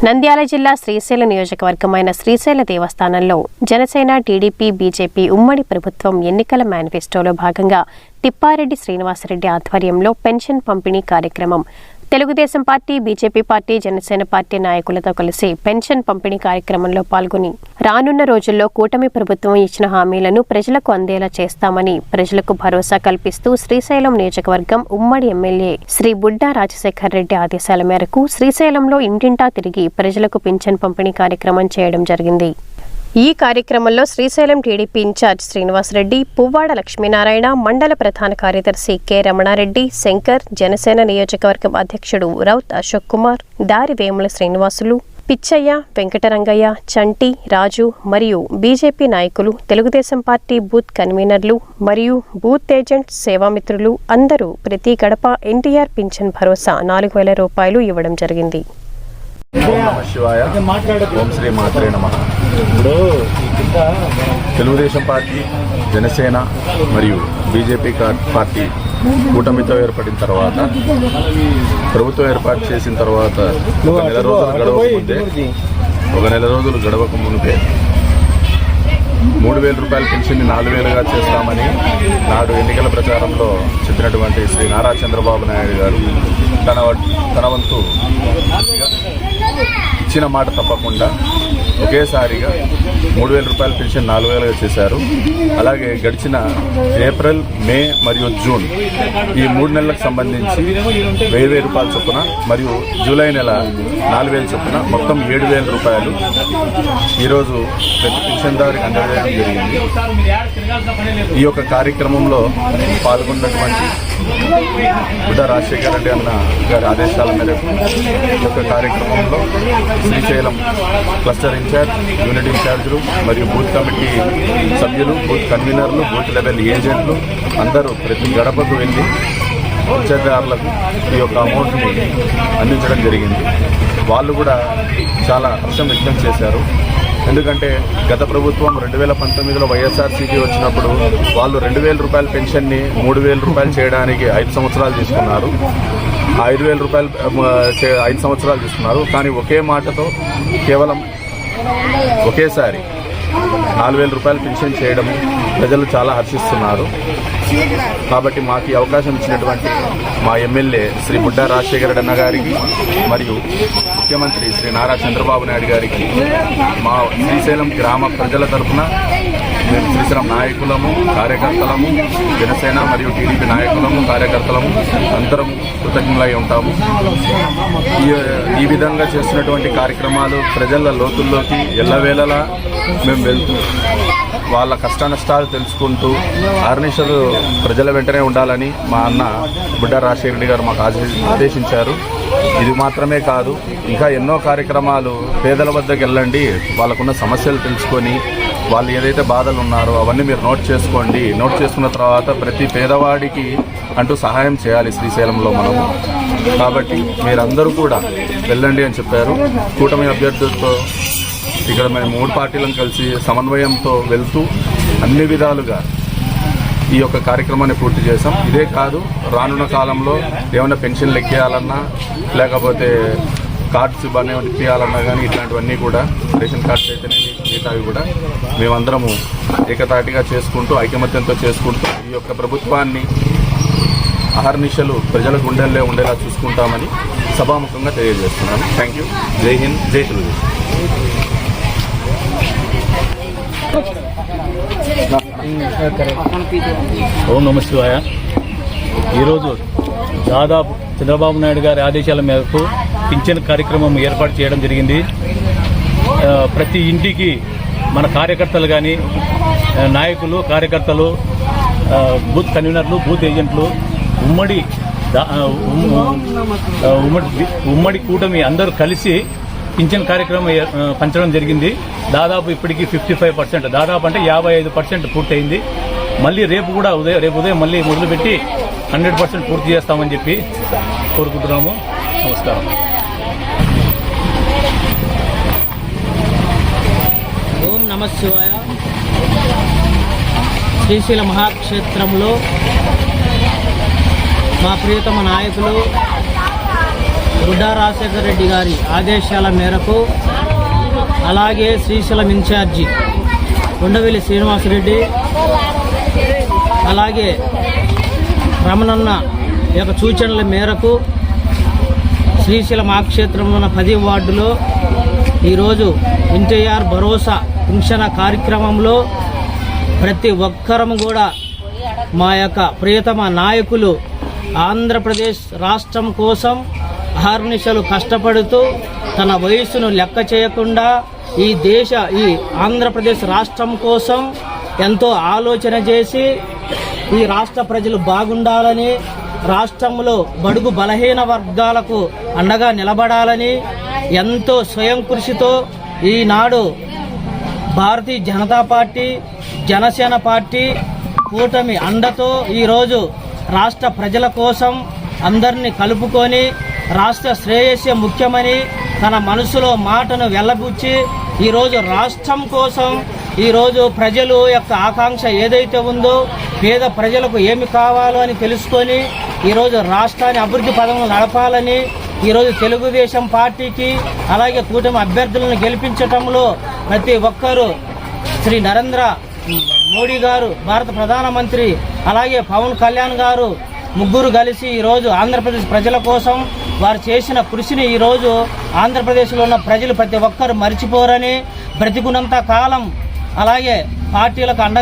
నంద్యాల జిల్లా శ్రీశైల నియోజకవర్గమైన శ్రీశైల దేవస్థానంలో Janasena TDP BJP ఉమ్మడి ప్రభుత్వం ఎన్నికల మేనిఫెస్టోలో భాగంగా తిప్పారెడ్డి శ్రీనివాసరెడ్డి ఆధ్వర్యంలో పెన్షన్ పంపిణీ కార్యక్రమం Telugu Desam party BJP party Janasena party నాయకులతో కలిసి పెన్షన్ పంపిణీ కార్యక్రమంలో పాల్గొని రానున్న రోజుల్లో కూటమి ప్రభుత్వం ఇచ్చిన హామీలను ప్రజలకు అందేలా చేస్తామని ప్రజలకు భరోసా కల్పిస్తూ శ్రీశైలం నియోజకవర్గం ఉమ్మడి ఎమ్మెల్యే శ్రీ బుడ్డా రాజశేఖర్ రెడ్డి ఆదేశాల మేరకు శ్రీశైలంలో ఇంటింటా తిరిగి ప్రజలకు పింఛన్ పంపిణీ కార్యక్రమం చేయడం జరిగింది. ఈ కార్యక్రమంలో Srisailam TDP in charge Srinivasa Reddy Puvvada Lakshminarayana మండల ప్రధాన కార్యదర్శి కె రమణారెడ్డి శంకర్ జనసేన నియోజకవర్గం అధ్యక్షుడు రౌత్ అశోక్ కుమార్ దారి వేముల శ్రీనివాసులు పిచ్చయ్య వెంకటరంగయ్య చంటి రాజు మరియు బీజేపీ నాయకులు తెలుగుదేశం పార్టీ బూత్ కన్వీనర్లు మరియు బూత్ ఏజెంట్ సేవామిత్రులు అందరూ ప్రతి గడప ఎన్టీఆర్ పింఛన్ భరోసా నాలుగు వేల రూపాయలు ఇవ్వడం జరిగింది. ఇప్పుడు తెలుగుదేశం పార్టీ జనసేన మరియు బీజేపీ పార్టీ కూటమితో ఏర్పడిన తర్వాత ప్రభుత్వం ఏర్పాటు చేసిన తర్వాత ఒక నెల రోజులు గడవక ముందే ఒక నెల రోజులు గడవక మునిపే మూడు వేల రూపాయల పెన్షన్ని నాలుగు వేలుగా చేస్తామని నాడు ఎన్నికల ప్రచారంలో చెప్పినటువంటి శ్రీ నారా చంద్రబాబు నాయుడు గారు తన తన వంతు ఇచ్చిన మాట తప్పకుండా ఒకేసారిగా మూడు వేల రూపాయల పెన్షన్ నాలుగు వేలుగా చేశారు. అలాగే గడిచిన ఏప్రిల్ మే మరియు జూన్ ఈ మూడు నెలలకు సంబంధించి వెయ్యి వెయ్యి రూపాయల చొప్పున మరియు జూలై నెల నాలుగు వేల చొప్పున మొత్తం ఏడు వేల రూపాయలు ఈరోజు ప్రతి పెన్షన్దారికి అందజేయడం జరిగింది. ఈ యొక్క కార్యక్రమంలో పాల్గొన్నటువంటి బుద్ధ రాజశేఖర రెడ్డి అన్న గారి ఆదేశాల మేరకు ఈ యొక్క కార్యక్రమంలో Srisailam cluster in charge unit ఇన్ఛార్జ్లు మరియు బూత్ కమిటీ సభ్యులు బూత్ కన్వీనర్లు బూత్ లెవెల్ ఏజెంట్లు అందరూ ప్రతి గడపకు వెళ్ళి పింఛన్దారులకు ఈ యొక్క అమౌంట్ని అందించడం జరిగింది. వాళ్ళు కూడా చాలా హర్షం వ్యక్తం చేశారు. ఎందుకంటే గత ప్రభుత్వం రెండు వేల పంతొమ్మిదిలో వైఎస్ఆర్సీపీ వచ్చినప్పుడు వాళ్ళు రెండు వేల రూపాయల పెన్షన్ని మూడు వేల రూపాయలు చేయడానికి ఐదు సంవత్సరాలు తీసుకున్నారు. ఐదు వేల రూపాయలు ఐదు సంవత్సరాలు తీసుకున్నారు. కానీ ఒకే మాటతో కేవలం ఒకేసారి నాలుగు వేల రూపాయలు పెన్షన్ చేయడం ప్రజలు చాలా హర్షిస్తున్నారు. కాబట్టి మాకు ఈ అవకాశం ఇచ్చినటువంటి మా ఎమ్మెల్యే శ్రీ బుడ్డా రాజశేఖర రెడ్డి అన్న గారికి మరియు ముఖ్యమంత్రి శ్రీ నారా చంద్రబాబు నాయుడు గారికి మా శ్రీశైలం గ్రామ ప్రజల తరఫున మేము శ్రీశైలం నాయకులము కార్యకర్తలము జనసేన మరియు టీడీపీ నాయకులము కార్యకర్తలము అందరం కృతజ్ఞులై ఉంటాము. ఈ ఈ విధంగా చేస్తున్నటువంటి కార్యక్రమాలు ప్రజల లోతుల్లోకి ఎల్లవేళలా మేము వెళ్తూ వాళ్ళ కష్ట నష్టాలు తెలుసుకుంటూ ఆర్నిషలు ప్రజల వెంటనే ఉండాలని మా అన్న బుడ్డ రాజశేఖర గారు మాకు ఆదేశించారు. ఇది మాత్రమే కాదు ఇంకా ఎన్నో కార్యక్రమాలు పేదల వద్దకు వెళ్ళండి వాళ్ళకున్న సమస్యలు తెలుసుకొని వాళ్ళు ఏదైతే బాధలు ఉన్నారో అవన్నీ మీరు నోట్ చేసుకోండి. నోట్ చేసుకున్న తర్వాత ప్రతి పేదవాడికి అంటూ సహాయం చేయాలి శ్రీశైలంలో మనము. కాబట్టి మీరందరూ కూడా వెళ్ళండి అని చెప్పారు. కూటమి అభ్యర్థులతో ఇక్కడ మేము మూడు పార్టీలను కలిసి సమన్వయంతో వెళ్తూ అన్ని విధాలుగా ఈ యొక్క కార్యక్రమాన్ని పూర్తి చేసాం ఇదే కాదు రానున్న కాలంలో ఏమైనా పెన్షన్లు ఎక్కేయాలన్నా లేకపోతే కార్డ్స్ ఇవ్వని ఇప్పియాలన్నా కానీ ఇట్లాంటివన్నీ కూడా రేషన్ కార్డ్స్ అయితేనేమి మిగతావి కూడా మేమందరము ఏకతాటిగా చేసుకుంటూ ఐకమత్యంతో చేసుకుంటూ ఈ యొక్క ప్రభుత్వాన్ని అహర్నిశలు ప్రజల గుండెల్లో ఉండేలా చూసుకుంటామని సభాముఖంగా తెలియజేస్తున్నాను. థ్యాంక్ యూ జై హింద్ జై తెలుగు ఓం నమ శివాయ. ఈరోజు దాదాపు చంద్రబాబు నాయుడు గారి ఆదేశాల మేరకు పింఛన్ కార్యక్రమం ఏర్పాటు చేయడం జరిగింది. ప్రతి ఇంటికి మన కార్యకర్తలు కానీ నాయకులు కార్యకర్తలు బూత్ కన్వీనర్లు బూత్ ఏజెంట్లు ఉమ్మడి ఉమ్మడి ఉమ్మడి కూటమి అందరూ కలిసి పింఛన్ కార్యక్రమం పంచడం జరిగింది. దాదాపు ఇప్పటికి ఫిఫ్టీ ఫైవ్ పర్సెంట్ దాదాపు అంటే యాభై ఐదు పర్సెంట్ పూర్తయింది. మళ్ళీ రేపు కూడా ఉదయం రేపు ఉదయం మళ్ళీ మొదలుపెట్టి హండ్రెడ్ పర్సెంట్ పూర్తి చేస్తామని చెప్పి కోరుకుంటున్నాము. నమస్కారం ఓం నమ శివాయ శ్రీశైల మహాక్షేత్రంలో మా ప్రియతమ నాయకులు బుడ్డా రాజశేఖర రెడ్డి గారి ఆదేశాల మేరకు అలాగే శ్రీశైలం ఇన్ఛార్జి ఉండవెల్లి శ్రీనివాసరెడ్డి అలాగే రమణన్న యొక్క సూచనల మేరకు శ్రీశైలం ఆక్షేత్రంలో ఉన్న పది వార్డులో ఈరోజు ఎన్టీఆర్ భరోసా పింఛన కార్యక్రమంలో ప్రతి ఒక్కరము కూడా మా యొక్క ప్రియతమ నాయకులు ఆంధ్రప్రదేశ్ రాష్ట్రం కోసం అహర్నిశలు కష్టపడుతూ తన వయసును లెక్క చేయకుండా ఈ దేశ ఈ ఆంధ్రప్రదేశ్ రాష్ట్రం కోసం ఎంతో ఆలోచన చేసి ఈ రాష్ట్ర ప్రజలు బాగుండాలని రాష్ట్రంలో బడుగు బలహీన వర్గాలకు అండగా నిలబడాలని ఎంతో స్వయం కృషితో ఈనాడు భారతీయ జనతా పార్టీ జనసేన పార్టీ కూటమి అండతో ఈరోజు రాష్ట్ర ప్రజల కోసం అందరినీ కలుపుకొని రాష్ట్ర శ్రేయస్సే ముఖ్యమని తన మనసులో మాటను వెళ్ళబుచ్చి ఈరోజు రాష్ట్రం కోసం ఈరోజు ప్రజలు యొక్క ఆకాంక్ష ఏదైతే ఉందో పేద ప్రజలకు ఏమి కావాలో అని తెలుసుకొని ఈరోజు రాష్ట్రాన్ని అభివృద్ధి పదంలో నడపాలని ఈరోజు తెలుగుదేశం పార్టీకి అలాగే కూటమి అభ్యర్థులను గెలిపించటంలో ప్రతి ఒక్కరూ శ్రీ నరేంద్ర మోడీ గారు భారత ప్రధానమంత్రి అలాగే పవన్ కళ్యాణ్ గారు ముగ్గురు కలిసి ఈరోజు ఆంధ్రప్రదేశ్ ప్రజల కోసం వారు చేసిన కృషిని ఈరోజు ఆంధ్రప్రదేశ్లో ఉన్న ప్రజలు ప్రతి ఒక్కరు మర్చిపోరని బ్రతికున్నంత కాలం అలాగే పార్టీలకు అండగా